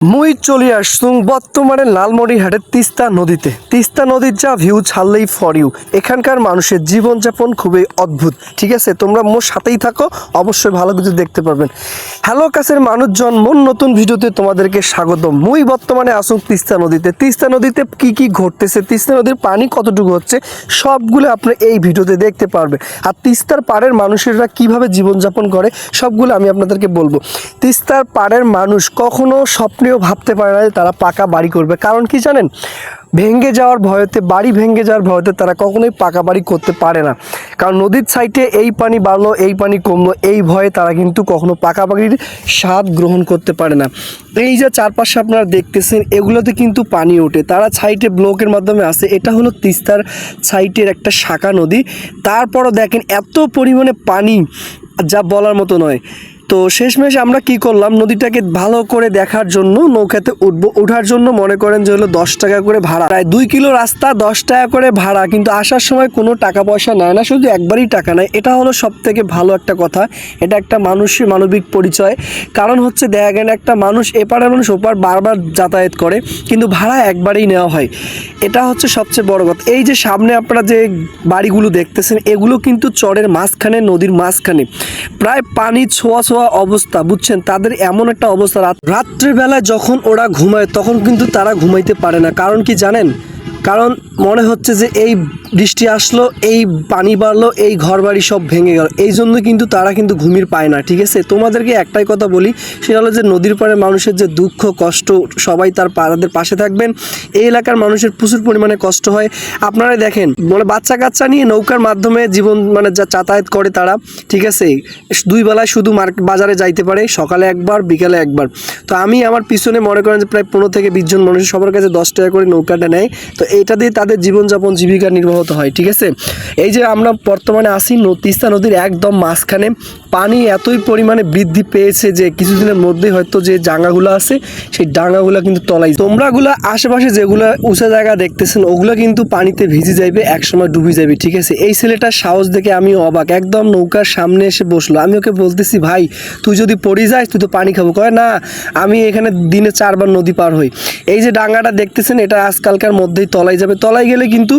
মুই চলে আসছুং বর্তমানে লালমনিরহাটের তিস্তা নদীতে। তিস্তা নদীর যা ভিউ ছাড়লেই ফর ইউ এখানকার মানুষের জীবনযাপন খুবই অদ্ভুত, ঠিক আছে? তোমরা মোর সাথেই থাকো, অবশ্যই ভালো কিছু দেখতে পারবেন। হ্যালো কাছের মানুষজন মন নতুন ভিডিওতে তোমাদেরকে স্বাগত মুই বর্তমানে আসুন তিস্তা নদীতে। তিস্তা নদীতে কি কি ঘটতেছে, তিস্তা নদীর পানি কতটুকু হচ্ছে, সবগুলো আপনি এই ভিডিওতে দেখতে পারবে। আর তিস্তার পাড়ের মানুষেরা কীভাবে জীবনযাপন করে, সবগুলো আমি আপনাদেরকে বলব। তিস্তার পাড়ের মানুষ কখনো স্বপ্নেও ভাবতে পারে না যে তারা পাকা বাড়ি করবে। কারণ কি জানেন? ভেঙ্গে যাওয়ার ভয়তে, বাড়ি ভেঙ্গে যাওয়ার ভয়তে তারা কখনোই পাকা বাড়ি করতে পারে না। কারণ নদীর সাইডে এই পানি বাড়লো, এই পানি কমলো, এই ভয়ে তারা কিন্তু কখনো পাকা বাড়ির স্বাদ গ্রহণ করতে পারে না। এই যে চারপাশে আপনারা দেখতেছেন, এগুলোতে কিন্তু পানি ওঠে। তারা সাইডে ব্লকের মাধ্যমে আসে। এটা হলো তিস্তার সাইটের একটা শাখা নদী। তারপরও দেখেন, এত পরিমাণে পানি, যা বলার মতো নয়। তো শেষমেশ আমরা কি করলাম? নদীটাকে ভালো করে দেখার জন্য নৌকাতে উঠবো। ওঠার জন্য মনে করেন যে হলো দশ টাকা করে ভাড়া। প্রায় দুই কিলো রাস্তা, দশ টাকা করে ভাড়া। কিন্তু আসার সময় কোনো টাকা পয়সা নেয় না, শুধু একবারই টাকা নেয়। এটা হলো সব থেকে ভালো একটা কথা। এটা একটা মানুষের মানবিক পরিচয়। কারণ হচ্ছে দেখা গেলে একটা মানুষ, এপারের মানুষ, ওপার বারবার যাতায়াত করে। কিন্তু ভাড়া একবারেই নেওয়া হয়। এটা হচ্ছে সবচেয়ে বড় কথা। এই যে সামনে আপনারা যে বাড়িগুলো দেখতেছেন, এগুলো কিন্তু চরের মাঝখানে, নদীর মাঝখানে। প্রায় পানি ছোঁয়া ছোঁয়া অবস্থা, বুঝছেন? তাদের এমন একটা অবস্থা, রাত রাত্রেবেলায় যখন ওরা ঘুমায়, তখন কিন্তু তারা ঘুমাইতে পারে না। কারণ কি জানেন? কারণ মনে হচ্ছে যে এই বৃষ্টি আসলো, এই পানি বাড়লো, এই ঘর বাড়ি সব ভেঙে গেল। এই জন্য কিন্তু তারা কিন্তু ঘুমির পায় না, ঠিক আছে? তোমাদেরকে একটাই কথা বলি, সেটা হলো যে নদীর পাড়ে মানুষের যে দুঃখ, কষ্ট, সবাই তার তাদের পাশে থাকবেন। এই এলাকার মানুষের প্রচুর পরিমাণে কষ্ট হয়। আপনারা দেখেন মানে বাচ্চা কাচ্চা নিয়ে নৌকার মাধ্যমে জীবন মানে যা যাতায়াত করে তারা, ঠিক আছে? দুই বেলায় শুধু মার্কেট বাজারে যাইতে পারে, সকালে একবার, বিকালে একবার। তো আমি আমার পিছনে মনে করেন যে প্রায় পনেরো থেকে বিশ জন মানুষ সবার কাছে দশ টাকা করে নৌকাটা নেয়। তো এইটা দিয়ে তাদের জীবনযাপন জীবিকা নির্বাহত হয়, ঠিক আছে? এই যে আমরা বর্তমানে আসি তিস্তা নদীর একদম মাঝখানে, পানি এতই পরিমাণে বৃদ্ধি পেয়েছে যে কিছুদিনের মধ্যে হয়তো যে ডাঙাগুলো আছে, সেই ডাঙাগুলো কিন্তু তলাই তোমরাগুলো আশেপাশে যেগুলো উঁচা জায়গা দেখতেছেন, ওগুলো কিন্তু পানিতে ভিজে যাইবে, একসময় ডুবে যাবে ঠিক আছে? এই ছেলেটার সাহস দেখে আমি অবাক, একদম নৌকার সামনে এসে বসল। আমি ওকে বলতেছি, ভাই, তুই যদি পড়ে যাস, তুই তো পানি খাব। কয়, না, আমি এখানে দিনে চারবার নদী পার হই। এই যে ডাঙ্গাটা দেখতেছেন, এটা আজকালকার মধ্যেই তলাই যাবে। তলাই গেলে কিন্তু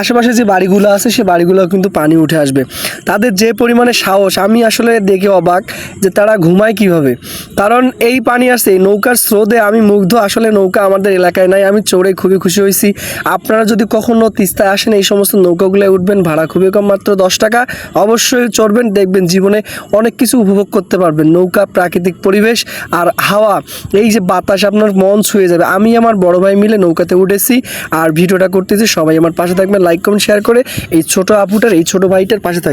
আশেপাশে যে বাড়িগুলো আছে, সে বাড়িগুলো কিন্তু পানি উঠে আসবে। তাদের যে পরিমাণে সাহস, আমি আসলে দেখে অবাক যে তারা ঘুমায় কীভাবে। কারণ এই পানি এই নৌকার স্রোতে আমি মুগ্ধ। আসলে নৌকা আমাদের এলাকায় নাই, আমি চড়ে খুবই খুশি হয়েছি। আপনারা যদি কখনও তিস্তায় আসেন, এই সমস্ত নৌকাগুলো উঠবেন, ভাড়া খুবই কম, মাত্র দশ টাকা। অবশ্যই চড়বেন, দেখবেন জীবনে অনেক কিছু উপভোগ করতে পারবেন। নৌকা, প্রাকৃতিক পরিবেশ আর হাওয়া, এই যে বাতাস, আপনার মন ছুঁয়ে যাবে। আমি আমার বড় ভাই মিলে নৌকাতে উঠেছি আর ভিডিওটা করতেছি। সবাই আমার পাশে থাকবে লাইক কমেন্ট শেয়ার করে এই ছোট আপুটার, এই ছোট ভাইটার পাশে থাকবেন।